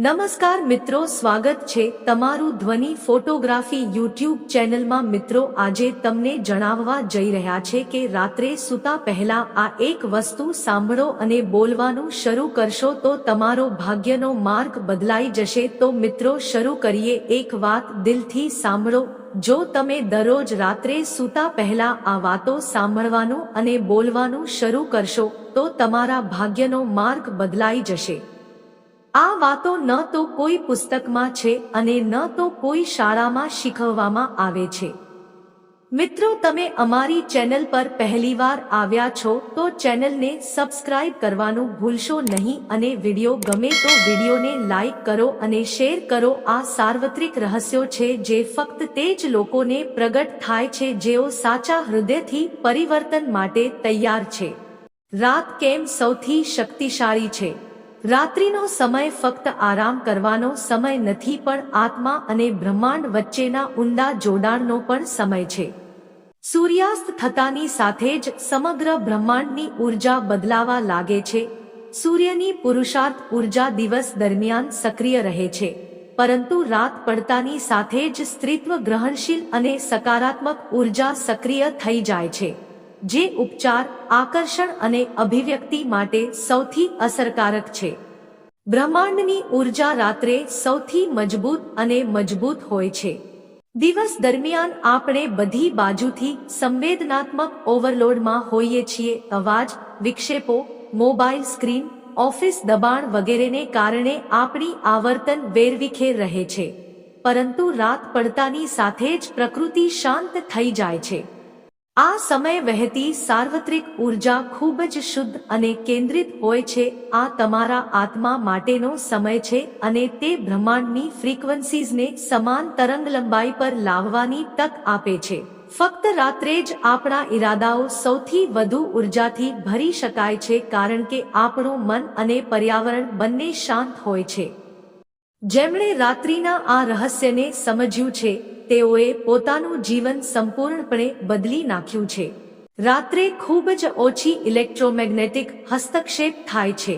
નમસ્કાર મિત્રો, સ્વાગત છે તમારું ધ્વનિ ફોટોગ્રાફી યુટ્યુબ ચેનલમાં. મિત્રો, આજે તમને જણાવવા જઈ રહ્યા છે કે રાત્રે સૂતા પહેલા આ એક વસ્તુ સાંભળો અને બોલવાનું શરૂ કરશો તો તમારો ભાગ્યનો માર્ગ બદલાઈ જશે. તો મિત્રો, શરૂ કરીએ એક વાત દિલથી સાંભળો. જો તમે દરરોજ રાત્રે સૂતા પહેલા આ વાતો સાંભળવાનું અને બોલવાનું શરૂ કરશો, તો તમારા ભાગ્યનો માર્ગ બદલાઈ જશે. આ વાતો ન તો કોઈ પુસ્તકમાં છે અને ન તો કોઈ શાળામાં શીખવવામાં આવે છે. મિત્રો, તમે અમારી ચેનલ પર પહેલીવાર આવ્યા છો તો ચેનલને સબસ્ક્રાઇબ કરવાનું ભૂલશો નહીં અને વિડિયો ગમે તો વિડિયોને લાઈક કરો અને શેર કરો. આ સાર્વત્રિક રહસ્યો છે જે ફક્ત તે જ લોકોને પ્રગટ થાય છે જેઓ સાચા હૃદયથી પરિવર્તન માટે તૈયાર છે. રાત કેમ સૌથી શક્તિશાળી છે? રાત્રિનો સમય ફક્ત આરામ કરવાનો સમય નથી પણ આત્મા અને બ્રહ્માંડ વચ્ચેના ઊંડા જોડાણનો પણ સમય છે. સૂર્યાસ્ત થતાની સાથે જ સમગ્ર બ્રહ્માંડની ઊર્જા બદલાવા લાગે છે. સૂર્યની પુરુષાર્થ ઊર્જા દિવસ દરમિયાન સક્રિય રહે છે. પરંતુ રાત પડતાની સાથે જ સ્ત્રીત્વ ગ્રહણશીલ અને સકારાત્મક ઊર્જા સક્રિય થઈ જાય છે. જે ઉપચાર, આકર્ષણ અને અભિવ્યક્તિ માટે સૌથી અસરકારક છે. બ્રહ્માંડની ઊર્જા રાત્રે સૌથી મજબૂત અને મજબૂત હોય છે. દિવસ દરમિયાન આપણે બધી બાજુથી સંવેદનાત્મક ઓવરલોડમાં હોઈએ છીએ, અવાજ, વિક્ષેપો, મોબાઈલ સ્ક્રીન, ઓફિસ દબાણ વગેરેને કારણે આપણી આવર્તન વેરવિખેર રહે છે. પરંતુ રાત પડતાની સાથે જ પ્રકૃતિ શાંત થઈ જાય છે. આ સમય વહેતી સાર્વત્રિક ઊર્જા ખૂબ જ શુદ્ધ અને કેન્દ્રિત હોય છે. આ તમારા આત્મા માટેનો સમય છે અને તે બ્રહ્માંડની ફ્રીક્વન્સીઝને સમાન તરંગલંબાઈ પર લાવવાની તક આપે છે. ફક્ત રાત્રે જ આપણા ઈરાદાઓ સૌથી વધુ ઉર્જાથી ભરી શકાય છે કારણ કે આપણું મન અને પર્યાવરણ બંને શાંત હોય છે. જેમણે રાત્રિના આ રહસ્યને સમજ્યું છે, તેઓએ પોતાનું જીવન સંપૂર્ણપણે બદલી નાખ્યું છે. રાત્રે ખૂબ જ ઓછી ઇલેક્ટ્રોમેગ્નેટિક હસ્તક્ષેપ થાય છે.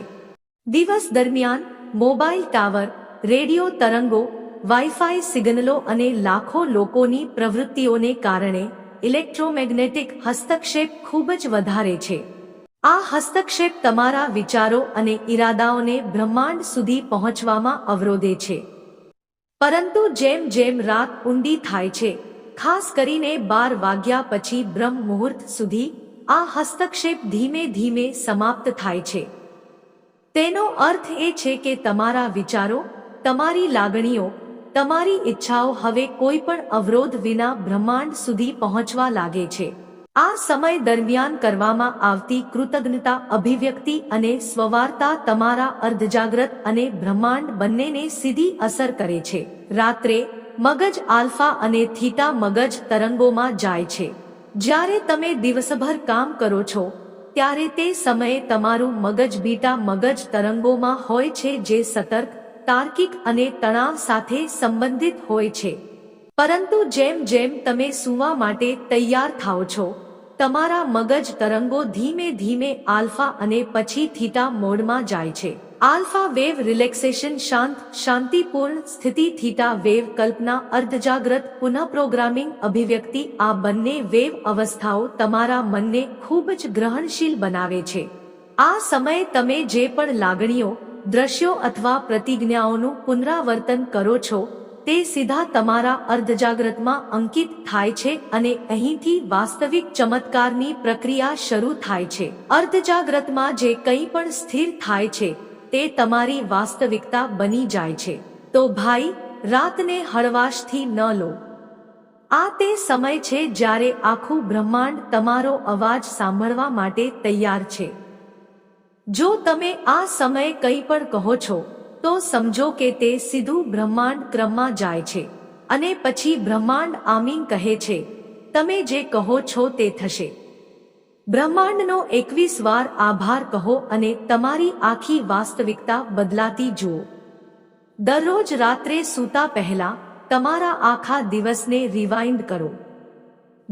દિવસ દરમિયાન, મોબાઈલ ટાવર, રેડિયો તરંગો, વાઈફાઈ સિગ્નલો અને લાખો લોકોની પ્રવૃત્તિઓને કારણે ઇલેક્ટ્રોમેગ્નેટિક હસ્તક્ષેપ ખૂબ જ વધારે છે. આ હસ્તક્ષેપ તમારા વિચારો અને ઈરાદાઓને બ્રહ્માંડ સુધી પહોંચવામાં અવરોધે છે. પરંતુ જેમ જેમ રાત ઊંડી થાય છે, ખાસ કરીને બાર વાગ્યા પછી બ્રહ્મ મુહૂર્ત સુધી, આ હસ્તક્ષેપ ધીમે ધીમે સમાપ્ત થાય છે. તેનો અર્થ એ છે કે તમારા વિચારો, તમારી લાગણીઓ, તમારી ઈચ્છાઓ હવે કોઈ પણ અવરોધ વિના બ્રહ્માંડ સુધી પહોંચવા લાગે છે. આ સમય દરમિયાન કરવામાં આવતી કૃતજ્ઞતા, અભિવ્યક્તિ અને સ્વવાર્તા તમારા અર્ધજાગ્રત અને બ્રહ્માંડ બંનેને સીધી અસર કરે છે. રાત્રે, મગજ આલ્ફા અને થીટા મગજ તરંગોમાં જાય છે. જ્યારે તમે દિવસભર કામ કરો છો, ત્યારે તે સમયે તમારું મગજ બીટા મગજ તરંગોમાં હોય છે જે સતર્ક, તાર્કિક અને તણાવ સાથે સંબંધિત હોય છે. પરંતુ જેમ જેમ તમે સૂવા માટે તૈયાર થાઓ છો, તમારા મગજ તરંગો ધીમે ધીમે આલ્ફા અને પછી થીટા મોડમાં જાય છે. આલ્ફા વેવ રિલેક્સેશન શાંત, શાંતિપૂર્ણ સ્થિતિ થીટા વેવ કલ્પના અર્ધજાગ્રત પુનઃપ્રોગ્રામિંગ અભિવ્યક્તિ આ બંને વેવ અવસ્થાઓ તમારા મનને ખૂબ જ ગ્રહણશીલ બનાવે છે. આ સમયે તમે જે પણ લાગણીઓ, દ્રશ્યો અથવા પ્રતિજ્ઞાઓનું પુનરાવર્તન કરો છો તે સીધા તમારા અર્ધજાગ્રતમાં અંકિત થાય છે અને અહીંથી વાસ્તવિક ચમત્કારની પ્રક્રિયા શરૂ થાય છે. અર્ધજાગ્રતમાં જે કંઈ પણ સ્થિર થાય છે, તે તમારી વાસ્તવિકતા બની જાય છે. તો ભાઈ, રાતને હળવાશથી ન લો. આ તે સમય છે જ્યારે આખું બ્રહ્માંડ તમારો અવાજ સાંભળવા માટે તૈયાર છે. જો તમે આ સમયે કંઈ પણ કહો છો તો સમજો કે તે સીધું બ્રહ્માંડ ક્રમમાં જાય છે અને પછી બ્રહ્માંડ આમીન કહે છે, તમે જે કહો છો તે થશે. બ્રહ્માંડનો એકવીસ વાર આભાર કહો અને તમારી આખી વાસ્તવિકતા બદલાતી જુઓ. દરરોજ રાત્રે સૂતા પહેલા તમારા આખા દિવસને રિવાઇન્ડ કરો.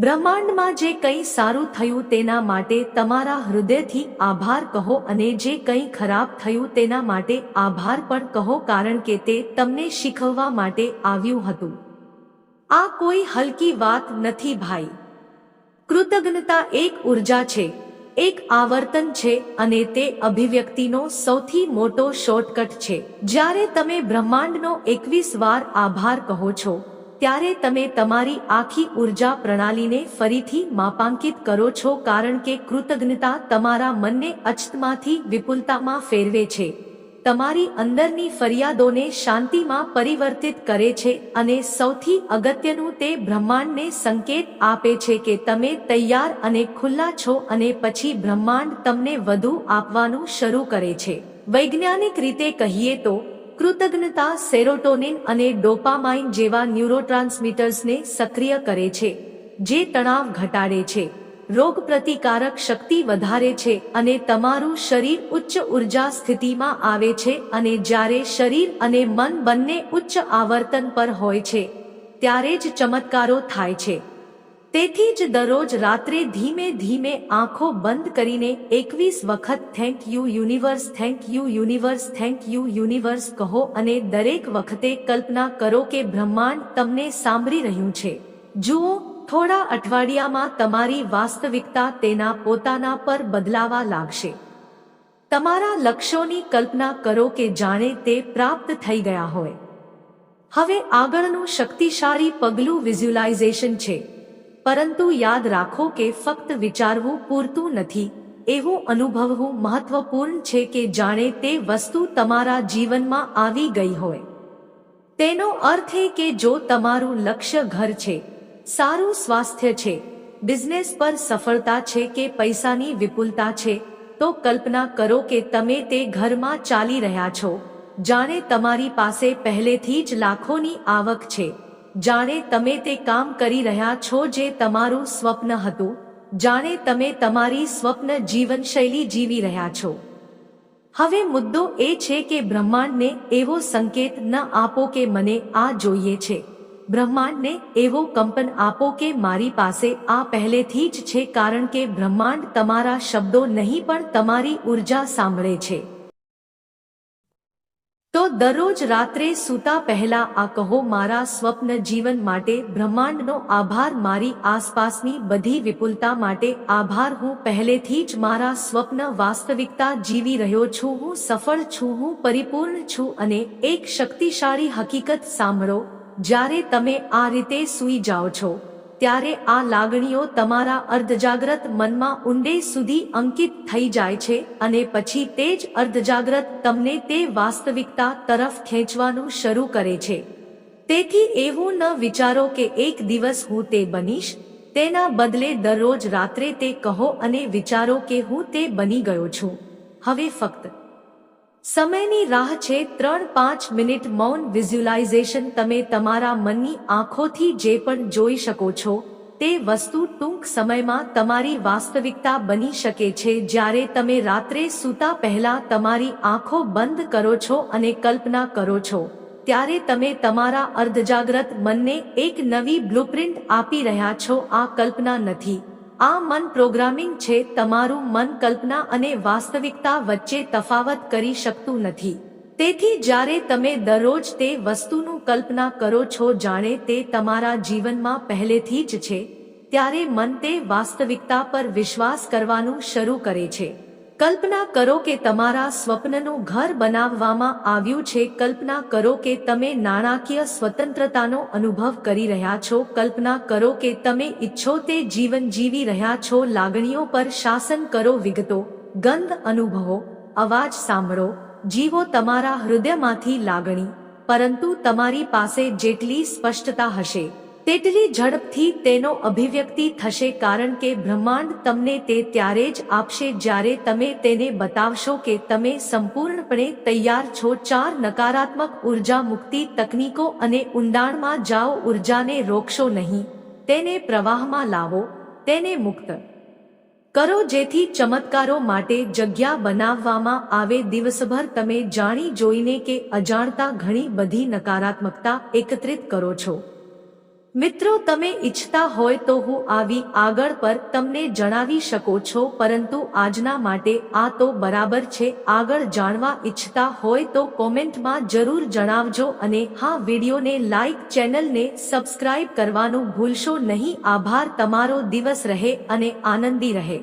બ્રહ્માંડમાં જે કંઈ સારું થયું તેના માટે તમારા હૃદયથી આભાર કહો અને જે કંઈ ખરાબ થયું તેના માટે આભાર પણ કહો કારણ કે તે તમને શીખવવા માટે આવ્યું હતું. આ કોઈ હલકી વાત નથી ભાઈ. કૃતજ્ઞતા એક ઊર્જા છે, એક આવર્તન છે અને તે અભિવ્યક્તિનો સૌથી મોટો શોર્ટકટ છે. જ્યારે તમે બ્રહ્માંડનો એકવીસ વાર આભાર કહો છો ત્યારે તમે તમારી આખી ઊર્જા પ્રણાલીને ફરીથી માપાંકિત કરો છો કારણ કે કૃતજ્ઞતા તમારા મનને અચતમાંથી વિપુલતામાં ફેરવે છે. તમારી અંદરની ફરિયાદોને શાંતિમાં પરિવર્તિત કરે છે અને સૌથી અગત્યનું તે બ્રહ્માંડને સંકેત આપે છે કે તમે તૈયાર અને ખુલ્લા છો અને પછી બ્રહ્માંડ તમને વધુ આપવાનું શરૂ કરે છે. વૈજ્ઞાનિક રીતે કહીએ તો કૃતજ્ઞતા સેરોટોનિન અને ડોપામાઇન જેવા ન્યુરોટ્રાન્સમીટર્સને સક્રિય કરે છે, જે તણાવ ઘટાડે છે, રોગ પ્રતિકારક શક્તિ વધારે છે અને તમારું શરીર ઉચ્ચ ઊર્જા સ્થિતિમાં આવે છે અને જ્યારે શરીર અને મન બંને ઉચ્ચ આવર્તન પર હોય છે, ત્યારે જ ચમત્કારો થાય છે. તેથી જ દરરોજ રાત્રે ધીમે ધીમે આંખો બંધ કરીને એકવીસ વખત thank you universe thank you universe thank you universe કહો અને દરેક વખતે કલ્પના કરો કે બ્રહ્માંડ તમને સાંભળી રહ્યું છે. જુઓ, થોડા અઠવાડિયામાં તમારી વાસ્તવિકતા તેના પોતાના પર બદલાવા લાગશે. તમારા લક્ષ્યોની કલ્પના કરો કે જાણે તે પ્રાપ્ત થઈ ગયા હોય. હવે આગળનું શક્તિશાળી પગલું વિઝ્યુલાઇઝેશન છે. પરંતુ યાદ રાખો કે ફક્ત વિચારવું પૂરતું નથી. એવું અનુભવવું મહત્વપૂર્ણ છે કે જાણે તે વસ્તુ તમારા જીવનમાં આવી ગઈ હોય. તેનો અર્થ એ કે જો તમારું લક્ષ્ય ઘર છે, સારું સ્વાસ્થ્ય છે, બિઝનેસ પર સફળતા છે કે પૈસાની વિપુલતા છે, તો કલ્પના કરો કે તમે તે ઘરમાં ચાલી રહ્યા છો. જાણે તમારી પાસે પહેલેથી જ લાખોની આવક છે. જાણે તમે તે કામ કરી રહ્યા છો જે તમારું સ્વપ્ન હતું, જાણે તમે તમારી સ્વપ્ન જીવનશૈલી જીવી રહ્યા છો. હવે મુદ્દો એ છે કે બ્રહ્માંડને એવો સંકેત ન આપો કે મને આ જોઈએ છે. બ્રહ્માંડને એવો કંપન આપો કે મારી પાસે આ પહેલેથી જ છે કારણ કે બ્રહ્માંડ તમારા શબ્દો નહીં પણ તમારી ઊર્જા સાંભળે છે. તો દરરોજ રાત્રે સૂતા પહેલા આ કહો, મારા સ્વપ્ન જીવન માટે બ્રહ્માંડનો આભાર, મારી આસપાસની બધી વિપુલતા માટે આભાર. હું પહેલેથી જ મારા સ્વપ્ન વાસ્તવિકતા જીવી રહ્યો છું. હું સફળ છું, હું પરિપૂર્ણ છું અને એક શક્તિશાળી હકીકત સાંભળો. જ્યારે તમે આ રીતે સૂઈ જાઓ છો ત્યારે આ લાગણીઓ તમારા અર્ધજાગ્રત મનમાં ઊંડે સુધી અંકિત થઈ જાય છે અને પછી તે જ અર્ધજાગ્રત તમને તે વાસ્તવિકતા તરફ ખેંચવાનું શરૂ કરે છે. તેથી એવું ન વિચારો કે એક દિવસ હું તે બનીશ. તેના બદલે દરરોજ રાત્રે તે કહો અને વિચારો કે હું તે બની ગયો છું. હવે ફક્ત સમયની રાહ છે ત્રણ પાંચ મિનિટ મૌન વિઝ્યુલાઇઝેશન તમે તમારા મનની આંખોથી જે પણ જોઈ શકો છો, તે વસ્તુ ટૂંક સમયમાં તમારી વાસ્તવિકતા બની શકે છે. જ્યારે તમે રાત્રે સૂતા પહેલા તમારી આંખો બંધ કરો છો અને કલ્પના કરો છો, ત્યારે તમે તમારા અર્ધજાગ્રત મનને એક નવી બ્લુપ્રિન્ટ આપી રહ્યા છો. આ કલ્પના નથી. આ મન પ્રોગ્રામિંગ છે તમારું મન કલ્પના અને વાસ્તવિકતા વચ્ચે તફાવત કરી શકતું નથી. તેથી જ્યારે તમે દરરોજ તે વસ્તુનું કલ્પના કરો છો જાણે તે તમારા જીવનમાં પહેલેથી જ છે, ત્યારે મન તે વાસ્તવિકતા પર વિશ્વાસ કરવાનું શરૂ કરે છે. કલ્પના કરો કે તમારા સ્વપ્નનું ઘર બનાવવામાં આવ્યું છે. કલ્પના કરો કે તમે નાણાકીય સ્વતંત્રતાનો અનુભવ કરી રહ્યા છો. કલ્પના કરો કે તમે ઈચ્છો તે જીવન જીવી રહ્યા છો. લાગણીઓ પર શાસન કરો. વિગતો, ગંધ અનુભવો, અવાજ સાંભળો. જીવો તમારા હૃદયમાંથી લાગણી, પરંતુ તમારી પાસે જેટલી સ્પષ્ટતા હશે તેટલી ઝડપથી તેનો અભિવ્યક્તિ થશે કારણ કે બ્રહ્માંડ તમને તે ત્યારે જ આપશે જ્યારે તમે તેને બતાવશો કે તમે સંપૂર્ણપણે તૈયાર છો. ચાર નકારાત્મક ઊર્જા મુક્તિ તકનીકો અને ઊંડાણમાં જાઓ, ઉર્જાને રોકશો નહીં. તેને પ્રવાહમાં લાવો, તેને મુક્ત કરો જેથી ચમત્કારો માટે જગ્યા બનાવવામાં આવે. દિવસભર તમે જાણી જોઈને કે અજાણતા ઘણી બધી નકારાત્મકતા એકત્રિત કરો છો. મિત્રો, તમે ઈચ્છતા હોય તો હું આવી આગળ પર તમને જણાવી શકો છો, પરંતુ આજના માટે આ તો બરાબર છે. આગળ જાણવા ઈચ્છતા હોય તો કોમેન્ટમાં જરૂર જણાવજો અને હા, વિડીયોને લાઈક, ચેનલને સબસ્ક્રાઇબ કરવાનું ભૂલશો નહીં. આભાર. તમારો દિવસ રહે અને આનંદી રહે.